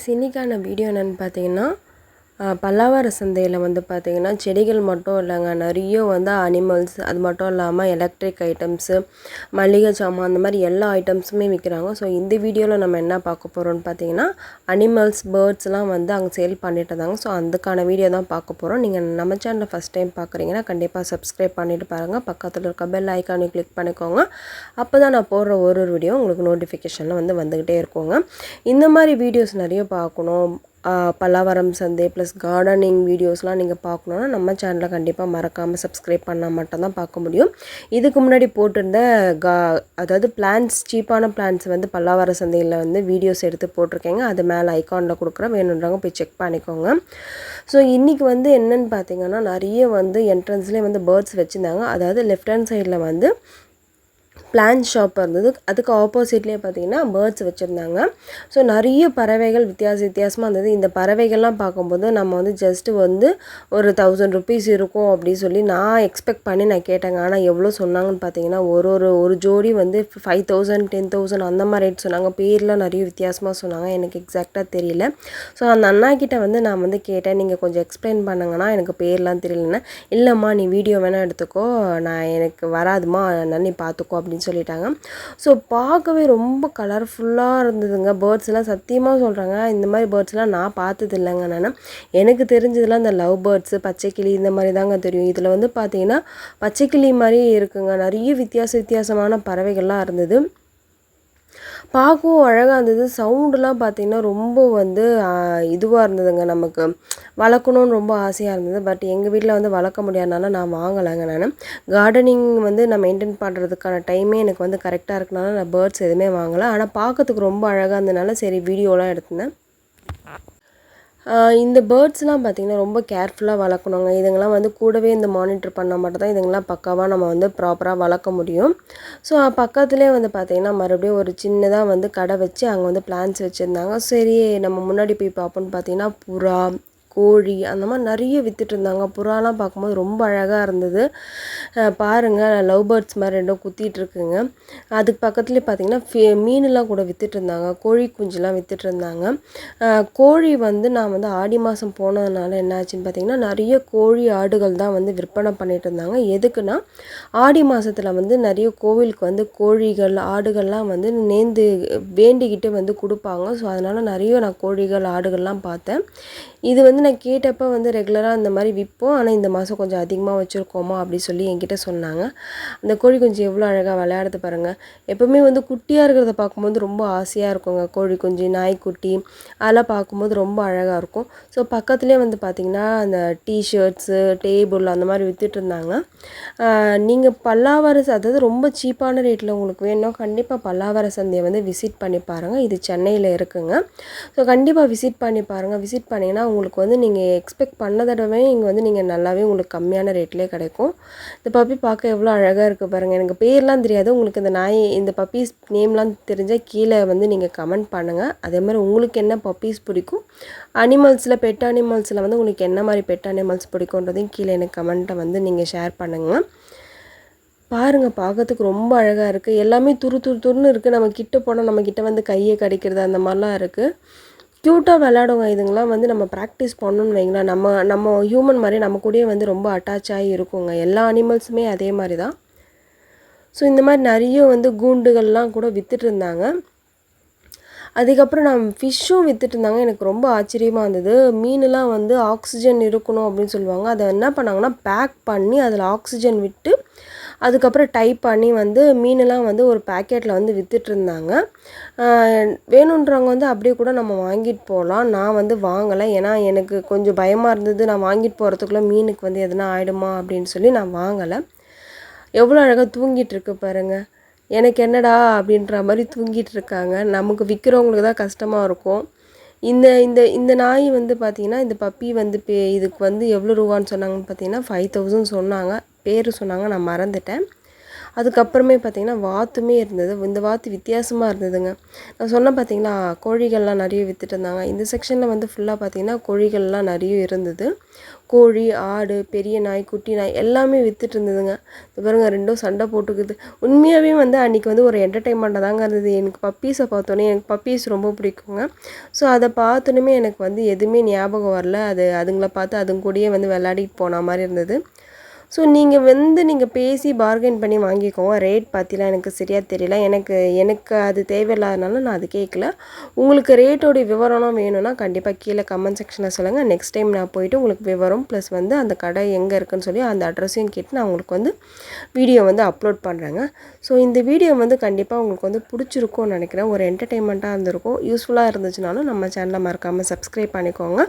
சினிக்கான இன்றைக்கான வீடியோ என்னென்னு பார்த்தீங்கன்னா பல்லாவர சந்தையில் வந்து பார்த்திங்கன்னா செடிகள் மட்டும் இல்லைங்க. நிறைய வந்து அனிமல்ஸ் அது மட்டும் இல்லாமல் எலக்ட்ரிக் ஐட்டம்ஸு மளிகை சாமான் அந்த மாதிரி எல்லா ஐட்டம்ஸுமே விற்கிறாங்க ஸோ இந்த வீடியோவில் நம்ம என்ன பார்க்க போகிறோம்னு பார்த்தீங்கன்னா அனிமல்ஸ் பேர்ட்ஸ்லாம் வந்து அங்கே சேல் பண்ணிட்டு இருந்தாங்க. ஸோ அதுக்கான வீடியோ தான் பார்க்க போகிறோம் நீங்கள் நம்ம சேனலில் ஃபஸ்ட் டைம் பார்க்குறீங்கன்னா கண்டிப்பாக சப்ஸ்கிரைப் பண்ணிட்டு பாருங்கள் பக்கத்தில் இருக்க பெல் ஐக்கானை கிளிக் பண்ணிக்கோங்க. அப்போ தான் நான் போடுற ஒரு ஒரு வீடியோ உங்களுக்கு நோட்டிஃபிகேஷனில் வந்து வந்துக்கிட்டே இருக்குங்க. இந்த மாதிரி வீடியோஸ் நிறைய பார்க்கணும். பல்லாவரம் சந்தை ப்ளஸ் கார்டனிங் வீடியோஸ்லாம் நீங்கள் பார்க்கணுன்னா நம்ம சேனலை கண்டிப்பாக மறக்காமல் சப்ஸ்கிரைப் பண்ணால் மட்டும்தான் பார்க்க முடியும். இதுக்கு முன்னாடி போட்டிருந்த கா அதாவது பிளான்ஸ் சீப்பான பிளான்ஸ் வந்து பல்லாவர சந்தையில் வந்து வீடியோஸ் எடுத்து போட்டிருக்கேங்க. அது மேலே ஐக்கானில் கொடுக்குறேன் வேணுன்றவங்க போய் செக் பண்ணிக்கோங்க. ஸோ இன்றைக்கி வந்து என்னென்னு பார்த்தீங்கன்னா நிறைய வந்து என்ட்ரன்ஸ்லேயே வந்து பேர்ட்ஸ் வச்சுருந்தாங்க. அதாவது லெஃப்ட் ஹேண்ட் சைடில் வந்து பிளான் ஷாப் இருந்தது. அதுக்கு ஆப்போசிட்லேயே பார்த்தீங்கன்னா பேர்ட்ஸ் வச்சுருந்தாங்க. ஸோ நிறைய பறவைகள் வித்தியாச வித்தியாசமாக இருந்தது. இந்த பறவைகள்லாம் பார்க்கும்போது நம்ம வந்து ஜஸ்ட்டு வந்து ஒரு தௌசண்ட் ருபீஸ் இருக்கும் அப்படின்னு சொல்லி நான் எக்ஸ்பெக்ட் பண்ணி நான் கேட்டேங்க. ஆனால் எவ்வளோ சொன்னாங்கன்னு பார்த்தீங்கன்னா ஒரு ஒரு ஒரு ஜோடி வந்து ஃபைவ் தௌசண்ட் டென் தௌசண்ட் அந்த மாதிரி ரேட் சொன்னாங்க. பேர்லாம் நிறைய வித்தியாசமாக சொன்னாங்க. எனக்கு எக்ஸாக்டாக தெரியல. ஸோ அந்த அண்ணா கிட்டே வந்து நான் வந்து கேட்டேன். நீங்கள் கொஞ்சம் எக்ஸ்பிளைன் பண்ணுங்கன்னா எனக்கு பேர்லாம் தெரியலன்னா. இல்லைம்மா நீ வீடியோ வேணால் எடுத்துக்கோ. நான் எனக்கு வராதுமா நான் நீ பார்த்துக்கோ அப்படின்னு சொல்லிட்டாங்க. ஸோ பார்க்கவே ரொம்ப கலர்ஃபுல்லாக இருந்ததுங்க. பேர்ட்ஸ்லாம் சத்தியமாக சொல்கிறாங்க இந்த மாதிரி பேர்ட்ஸ்லாம் நான் பார்த்தது இல்லைங்க நான். எனக்கு தெரிஞ்சதுலாம் இந்த லவ் பேர்ட்ஸு பச்சைக்கிளி இந்த மாதிரி தாங்க தெரியும். இதில் வந்து பார்த்தீங்கன்னா பச்சைக்கிளி மாதிரி இருக்குங்க. நிறைய வித்தியாச வித்தியாசமான பறவைகள்லாம் இருந்தது. பார்க்கவும் அழகாக இருந்தது. சவுண்டுலாம் பார்த்திங்கன்னா ரொம்ப வந்து இதுவாக இருந்ததுங்க நமக்கு. வளர்க்கணுன்னு ரொம்ப ஆசையாக இருந்தது. பட் எங்கள் வீட்டில் வந்து வளர்க்க முடியாதனால நான் வாங்கலைங்க நான். கார்டனிங் வந்து நான் மெயின்டைன் பண்ணுறதுக்கான டைமே எனக்கு வந்து கரெக்டாக இருக்கனால நான் பேர்ட்ஸ் எதுவுமே வாங்கலை. ஆனால் பார்க்கறதுக்கு ரொம்ப அழகாக இருந்ததுனால சரி வீடியோலாம் எடுத்தேன் இந்த பேர்ட்ஸ்லாம் பார்த்திங்கன்னா ரொம்ப கேர்ஃபுல்லாக வளர்க்கணுங்க. இதுங்கெல்லாம் வந்து கூடவே இந்த மானிட்டர் பண்ணால் மட்டும் தான் இதுங்கெல்லாம் பக்காவாக நம்ம வந்து ப்ராப்பராக வளர்க்க முடியும். ஸோ பக்கத்துலேயே வந்து பார்த்திங்கன்னா மறுபடியும் ஒரு சின்னதாக வந்து கடை வச்சு அங்கே வந்து பிளான்ஸ் வச்சுருந்தாங்க. சரி நம்ம முன்னாடி போய் பார்ப்போம்னு பார்த்தீங்கன்னா புறா கோழி அந்த மாதிரி நிறைய விற்றுட்ருந்தாங்க இருந்தாங்க. புறாலாம் பார்க்கும்போது ரொம்ப அழகாக இருந்தது. பாருங்கள் லவ் பேர்ட்ஸ் மாதிரி ரெண்டும் குத்திட்டு இருக்குங்க. அதுக்கு பக்கத்துலேயே பார்த்தீங்கன்னா ஃபி மீனெல்லாம் கூட விற்றுட்ருந்தாங்க இருந்தாங்க. கோழி குஞ்சுலாம் விற்றுட்ருந்தாங்க இருந்தாங்க. கோழி வந்து நான் வந்து ஆடி மாதம் போனதுனால என்ன ஆச்சுன்னு பார்த்தீங்கன்னா நிறைய கோழி ஆடுகள் தான் வந்து விற்பனை பண்ணிட்டு இருந்தாங்க. எதுக்குன்னா ஆடி மாதத்தில் வந்து நிறைய கோவிலுக்கு வந்து கோழிகள் ஆடுகள்லாம் வந்து நேர்ந்து வேண்டிக்கிட்டு வந்து கொடுப்பாங்க. ஸோ அதனால் நிறைய நான் கோழிகள் ஆடுகள்லாம் பார்த்தேன். இது வந்து நான் கேட்டப்போ வந்து ரெகுலராக இந்த மாதிரி விற்போம். ஆனால் இந்த மாதம் கொஞ்சம் அதிகமாக வச்சுருக்கோமா அப்படி சொல்லி என்கிட்ட சொன்னாங்க. அந்த கோழி குஞ்சு எவ்வளோ அழகாக விளையாடுது பாருங்கள் எப்போவுமே வந்து குட்டியாக இருக்கிறத பார்க்கும்போது ரொம்ப ஆசையாக இருக்குங்க. கோழி குஞ்சு நாய்க்குட்டி அதெல்லாம் பார்க்கும்போது ரொம்ப அழகாக இருக்கும். ஸோ பக்கத்துலேயே வந்து பார்த்திங்கன்னா அந்த டிஷர்ட்ஸு டேபிள் அந்த மாதிரி விற்றுட்டு இருந்தாங்க. நீங்கள் பல்லாவர ச- அதாவது ரொம்ப சீப்பான ரேட்டில் உங்களுக்கு வேணும் கண்டிப்பாக பல்லாவர சந்தையை வந்து விசிட் பண்ணி பாருங்கள் இது சென்னையில் இருக்குங்க. ஸோ கண்டிப்பாக விசிட் பண்ணி பாருங்கள் விசிட் பண்ணிங்கன்னா உங்களுக்கு வந்து நீங்கள் எக்ஸ்பெக்ட் பண்ணதடவை இங்கே வந்து நீங்கள் நல்லாவே உங்களுக்கு கம்மியான ரேட்லேயே கிடைக்கும். இந்த பப்பி பார்க்க எவ்வளோ அழகாக இருக்குது பாருங்கள் எனக்கு பேர்லாம் தெரியாது. உங்களுக்கு இந்த நாய் இந்த பப்பீஸ் நேம்லாம் தெரிஞ்சால் கீழே வந்து நீங்கள் கமெண்ட் பண்ணுங்கள் அதே மாதிரி உங்களுக்கு என்ன பப்பீஸ் பிடிக்கும்? அனிமல்ஸில் பெட் அனிமல்ஸில் வந்து உங்களுக்கு என்ன மாதிரி பெட் அனிமல்ஸ் பிடிக்குன்றதையும் கீழே எனக்கு கமெண்ட்டை வந்து நீங்கள் ஷேர் பண்ணுங்கள் பாருங்கள் பார்க்கறதுக்கு ரொம்ப அழகாக இருக்குது எல்லாமே துரு துரு துருன்னு இருக்குது நம்ம கிட்ட போனால் நம்ம கிட்ட வந்து கையை கடிக்கிறது அந்த மாதிரிலாம் இருக்குது க்யூட்டாக விளையாடுங்க இதுங்களாம் வந்து நம்ம ப்ராக்டிஸ் பண்ணணும்னு வைங்களேன் நம்ம நம்ம ஹியூமன் மாதிரி நம்ம கூடயே வந்து ரொம்ப அட்டாச் ஆகி இருக்குங்க. எல்லா அனிமல்ஸுமே அதே மாதிரி தான் ஸோ இந்த மாதிரி நிறைய வந்து கூண்டுகள்லாம் கூட விற்றுட்டு இருந்தாங்க. அதுக்கப்புறம் நான் ஃபிஷ்ஷும் விற்றுட்டு இருந்தாங்க. எனக்கு ரொம்ப ஆச்சரியமாக இருந்தது. மீனெலாம் வந்து ஆக்சிஜன் இருக்கணும் அப்படின்னு சொல்லுவாங்க. அதை என்ன பண்ணாங்கன்னா பேக் பண்ணி அதில் ஆக்சிஜன் விட்டு அதுக்கப்புறம் டைப் பண்ணி வந்து மீனெல்லாம் வந்து ஒரு பேக்கெட்டில் வந்து வித்துட்டு இருந்தாங்க வேணுன்றவங்க வந்து அப்படியே கூட நம்ம வாங்கிட்டு போகலாம் நான் வந்து வாங்கலை. ஏன்னா எனக்கு கொஞ்சம் பயமாக இருந்தது. நான் வாங்கிட்டு போகிறதுக்குள்ளே மீனுக்கு வந்து எதனா ஆகிடுமா அப்படின்னு சொல்லி நான் வாங்கலை. எவ்வளோ அழகாக தூங்கிட்டு இருக்கு பாருங்க. எனக்கு என்னடா அப்படின்ற மாதிரி தூங்கிட்டு இருக்காங்க நமக்கு விற்கிறவங்களுக்கு தான் கஷ்டமாக இருக்கும். இந்த இந்த இந்த நாய் வந்து பார்த்திங்கன்னா இந்த பப்பி வந்து பே இதுக்கு வந்து எவ்வளோ ரூபான்னு சொன்னாங்கன்னு பார்த்தீங்கன்னா ஃபைவ் தௌசண்ட் சொன்னாங்க. பேர் சொன்னாங்க நான் மறந்துட்டேன். அதுக்கப்புறமே பார்த்திங்கன்னா வாத்துமே இருந்தது. இந்த வாத்து வித்தியாசமாக இருந்ததுங்க. நான் சொன்னேன் பார்த்தீங்களா கோழிகள்லாம் நிறைய விற்றுட்டு இருந்தாங்க. இந்த செக்ஷனில் வந்து ஃபுல்லாக பார்த்திங்கன்னா கோழிகள்லாம் நிறைய இருந்தது. கோழி ஆடு பெரிய நாய் குட்டி நாய் எல்லாமே விற்றுட்டு இருந்ததுங்க. இது பாருங்க ரெண்டும் சண்டை போட்டுக்குது. உண்மையாகவே வந்து அன்றைக்கி வந்து ஒரு என்டர்டைன்மெண்ட்டாக தாங்க இருந்தது. எனக்கு பப்பீஸை பார்த்தோன்னே எனக்கு பப்பீஸ் ரொம்ப பிடிக்குங்க. ஸோ அதை பார்த்தோன்னே எனக்கு வந்து எதுவுமே ஞாபகம் வரல. அது அதுங்களை பார்த்து அதுங்க கூடயே வந்து விளையாடிட்டு போன மாதிரி இருந்தது. ஸோ நீங்கள் வந்து நீங்கள் பேசி பார்கெயின் பண்ணி வாங்கிக்கோங்க. ரேட் பார்த்திலாம் எனக்கு சரியாக தெரியல. எனக்கு எனக்கு அது தேவையில்லாதனால நான் அது கேட்கல உங்களுக்கு ரேட்டோடைய விவரம்லாம் வேணும்னா கண்டிப்பாக கீழே கமெண்ட் செக்ஷனில் சொல்லுங்கள் நெக்ஸ்ட் டைம் நான் போயிட்டு உங்களுக்கு விவரம் ப்ளஸ் வந்து அந்த கடை எங்கே இருக்குன்னு சொல்லி அந்த அட்ரஸையும் கேட்டு நான் உங்களுக்கு வந்து வீடியோ வந்து அப்லோட் பண்ணுறேங்க ஸோ இந்த வீடியோ வந்து கண்டிப்பாக உங்களுக்கு வந்து பிடிச்சிருக்கும்னு நினைக்கிறேன். ஒரு என்டர்டெயின்மெண்ட்டாக இருந்திருக்கும். யூஸ்ஃபுல்லாக இருந்துச்சுனாலும் நம்ம சேனலை மறக்காமல் சப்ஸ்கிரைப் பண்ணிக்கோங்க.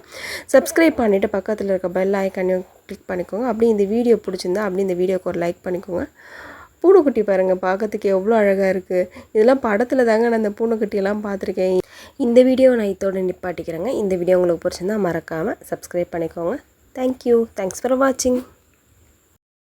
சப்ஸ்கிரைப் பண்ணிவிட்டு பக்கத்தில் இருக்க பெல் ஐக்கனையும் கிளிக் பண்ணிக்கோங்க. அப்படி இந்த வீடியோ பிடிச்சிருந்தா அப்படி இந்த வீடியோக்கு ஒரு லைக் பண்ணிக்கோங்க. பூனைக்குட்டி பாருங்கள் பார்க்கறதுக்கு எவ்வளோ அழகாக இருக்குது இதெல்லாம் படத்தில் தாங்க நான் இந்த பூனைக்குட்டியெல்லாம் பார்த்துருக்கேன். இந்த வீடியோ நான் இதோட நிப்பாட்டிக்கிறேங்க. இந்த வீடியோ உங்களுக்கு பிடிச்சிருந்தா மறக்காமல் சப்ஸ்கிரைப் பண்ணிக்கோங்க. தேங்க்யூ தேங்க்ஸ் ஃபார் வாட்சிங்